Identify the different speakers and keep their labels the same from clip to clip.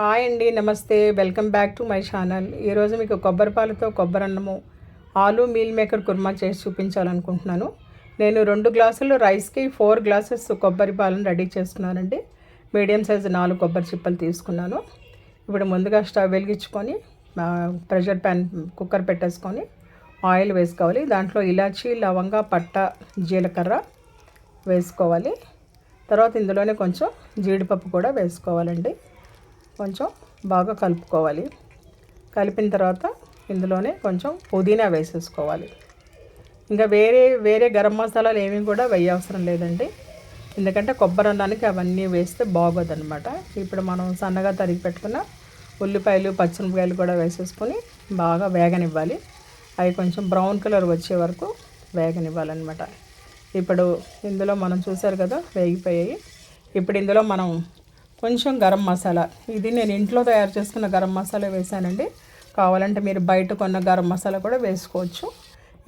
Speaker 1: Hi అండి నమస్తే. Welcome back to my channel. ఈరోజు మీకు కొబ్బరి పాలతో కొబ్బరి అన్నము ఆలు మీల్ మేకర్ కుర్మా చేసి చూపించాలనుకుంటున్నాను. నేను రెండు గ్లాసులు రైస్కి ఫోర్ గ్లాసెస్ కొబ్బరి పాలను రెడీ చేసుకున్నానండి మీడియం సైజు నాలుగు కొబ్బరి చిప్పలు తీసుకున్నాను. ఇప్పుడు ముందుగా స్టవ్ వెలిగించుకొని ప్రెషర్ ప్యాన్ కుక్కర్ పెట్టేసుకొని ఆయిల్ వేసుకోవాలి. దాంట్లో ఇలాచీ లవంగ పట్ట జీలకర్ర వేసుకోవాలి. తర్వాత ఇందులోనే కొంచెం జీడిపప్పు కూడా వేసుకోవాలండి. కొంచెం బాగా కలుపుకోవాలి. కలిపిన తర్వాత ఇందులోనే కొంచెం పుదీనా వేసేసుకోవాలి. ఇంకా వేరే వేరే గరం మసాలాలు ఏమీ కూడా వేయవసరం లేదండి. ఎందుకంటే కొబ్బరి అన్నానికి అవన్నీ వేస్తే బాగోదన్నమాట. ఇప్పుడు మనం సన్నగా తరిగి పెట్టుకున్న ఉల్లిపాయలు పచ్చిమిరపకాయలు కూడా వేసేసుకొని బాగా వేగనివ్వాలి. అవి కొంచెం బ్రౌన్ కలర్ వచ్చే వరకు వేగనివ్వాలన్నమాట. ఇప్పుడు ఇందులో మనం చూసారు కదా వేగిపోయాయి. ఇప్పుడు ఇందులో మనం కొంచెం గరం మసాలా. ఇది నేను ఇంట్లో తయారు చేసుకున్న గరం మసాలా వేసానండి. కావాలంటే మీరు బయట కొన్న గరం మసాలా కూడా వేసుకోవచ్చు.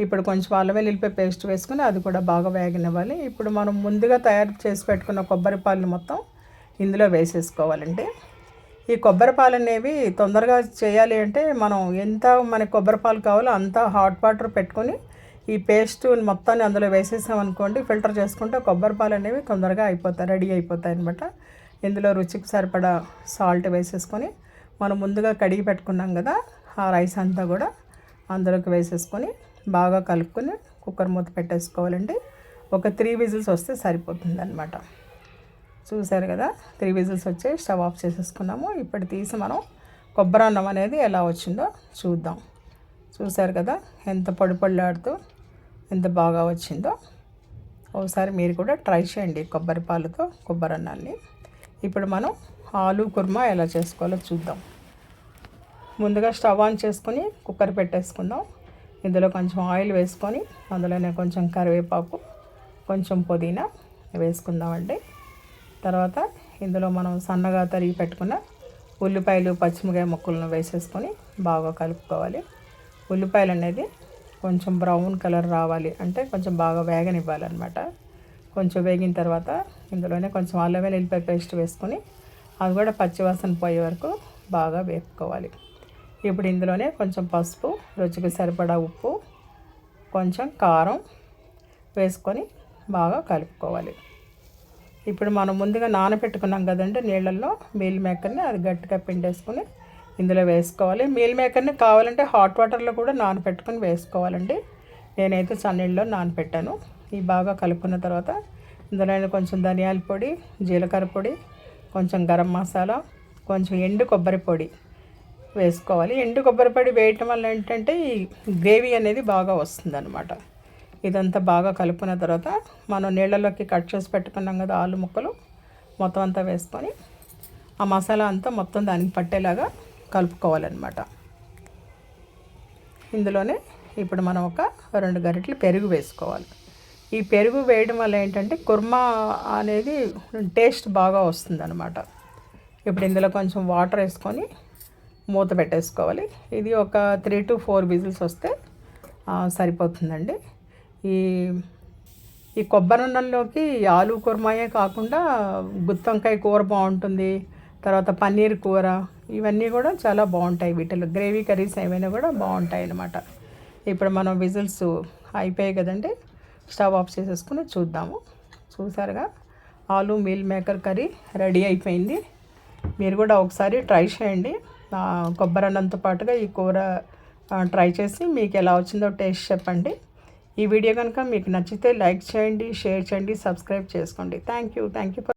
Speaker 1: ఇప్పుడు కొంచెం అల్లం వెల్లుల్లిపాయ పేస్ట్ వేసుకుని అది కూడా బాగా వేగనివ్వాలి. ఇప్పుడు మనం ముందుగా తయారు చేసి పెట్టుకున్న కొబ్బరి పాలను మొత్తం ఇందులో వేసేసుకోవాలండి. ఈ కొబ్బరి పాలు అనేవి తొందరగా చేయాలి అంటే మనం ఎంత మనకి కొబ్బరి పాలు కావాలో అంత హాట్ వాటర్ పెట్టుకొని ఈ పేస్ట్ మొత్తాన్ని అందులో వేసేసామనుకోండి ఫిల్టర్ చేసుకుంటే కొబ్బరి పాలు అనేవి తొందరగా అయిపోతాయి రెడీ అయిపోతాయి అనమాట ఇందులో రుచికి సరిపడా సాల్ట్ వేసేసుకొని మనం ముందుగా కడిగి పెట్టుకున్నాం కదా ఆ రైస్ అంతా కూడా అందులోకి వేసేసుకొని బాగా కలుపుకొని కుక్కర్ మూత పెట్టేసుకోవాలండి. ఒక త్రీ విజిల్స్ వస్తే సరిపోతుంది అనమాట చూసారు కదా త్రీ విజిల్స్ వచ్చి స్టవ్ ఆఫ్ చేసేసుకున్నాము. ఇప్పుడు తీసి మనం కొబ్బరి అన్నం అనేది ఎలా వచ్చిందో చూద్దాం. చూసారు కదా ఎంత పొడి పొడిలాడుతూ ఎంత బాగా వచ్చిందో. ఒకసారి మీరు కూడా ట్రై చేయండి కొబ్బరి పాలతో కొబ్బరి అన్నాన్ని. ఇప్పుడు మనం ఆలు కుర్మా ఎలా చేసుకోవాలో చూద్దాం. ముందుగా స్టవ్ ఆన్ చేసుకొని కుక్కర్ పెట్టేసుకుందాం. ఇందులో కొంచెం ఆయిల్ వేసుకొని అందులోనే కొంచెం కరివేపాకు కొంచెం పుదీనా వేసుకుందామండి. తర్వాత ఇందులో మనం సన్నగా తరిగి పెట్టుకున్న ఉల్లిపాయలు పచ్చిమిరకాయ ముక్కలను వేసేసుకొని బాగా కలుపుకోవాలి. ఉల్లిపాయలు అనేది కొంచెం బ్రౌన్ కలర్ రావాలి అంటే కొంచెం బాగా వేగనివ్వాలన్నమాట. కొంచెం వేగిన తర్వాత ఇందులోనే కొంచెం అల్లం వెల్లుల్లిపాయ పేస్ట్ వేసుకొని అది కూడా పచ్చివాసన పోయే వరకు బాగా వేపుకోవాలి. ఇప్పుడు ఇందులోనే కొంచెం పసుపు రుచికి సరిపడా ఉప్పు కొంచెం కారం వేసుకొని బాగా కలుపుకోవాలి. ఇప్పుడు మనం ముందుగా నానబెట్టుకున్నాం కదండి నీళ్ళల్లో మీల్ మేకర్ని అది గట్టిగా పిండేసుకొని ఇందులో వేసుకోవాలి. మీల్ మేకర్ని కావాలంటే హాట్ వాటర్లో కూడా నానబెట్టుకొని వేసుకోవాలండి. నేనైతే చన్నీళ్ళలో నానబెట్టాను. ఇవి బాగా కలుపుకున్న తర్వాత ఇందులో కొంచెం ధనియాల పొడి జీలకర్ర పొడి కొంచెం గరం మసాలా కొంచెం ఎండు కొబ్బరి పొడి వేసుకోవాలి. ఎండు కొబ్బరి పొడి వేయటం వల్ల ఏంటంటే ఈ గ్రేవీ అనేది బాగా వస్తుందన్నమాట. ఇదంతా బాగా కలుపుకున్న తర్వాత మనం నీళ్ళలోకి కట్ చేసి పెట్టుకున్నాం కదా ఆలు ముక్కలు మొత్తం అంతా వేసుకొని ఆ మసాలా అంతా మొత్తం దానికి పట్టేలాగా కలుపుకోవాలన్నమాట. ఇందులోనే ఇప్పుడు మనం ఒక రెండు గరిటలు పెరుగు వేసుకోవాలి. ఈ పెరుగు వేయడం వల్ల ఏంటంటే కుర్మా అనేది టేస్ట్ బాగా వస్తుంది అనమాట ఇప్పుడు ఇందులో కొంచెం వాటర్ వేసుకొని మూత పెట్టేసుకోవాలి. ఇది ఒక త్రీ టు ఫోర్ విజిల్స్ వస్తే సరిపోతుందండి. ఈ ఈ కొబ్బరి అన్నంలోకి ఆలు కుర్మాయే కాకుండా గుత్తంకాయ కూర బాగుంటుంది. తర్వాత పన్నీర్ కూర ఇవన్నీ కూడా చాలా బాగుంటాయి. వీటిలో గ్రేవీ కర్రీస్ ఏమైనా కూడా బాగుంటాయి అన్నమాట ఇప్పుడు మనం విజిల్స్ అయిపోయాయి కదండి. స్టవ్ ఆఫ్ చేసేసుకుని చూద్దాము. చూసారుగా? ఆలు మీల్ మేకర్ కర్రీ రెడీ అయిపోయింది. మీరు కూడా ఒకసారి ట్రై చేయండి. కొబ్బరి అన్నంతో పాటుగా ఈ కూర ట్రై చేసి మీకు ఎలా వచ్చిందో టేస్ట్ చెప్పండి. ఈ వీడియో కనుక మీకు నచ్చితే లైక్ చేయండి షేర్ చేయండి సబ్స్క్రైబ్ చేసుకోండి. Thank you. Thank you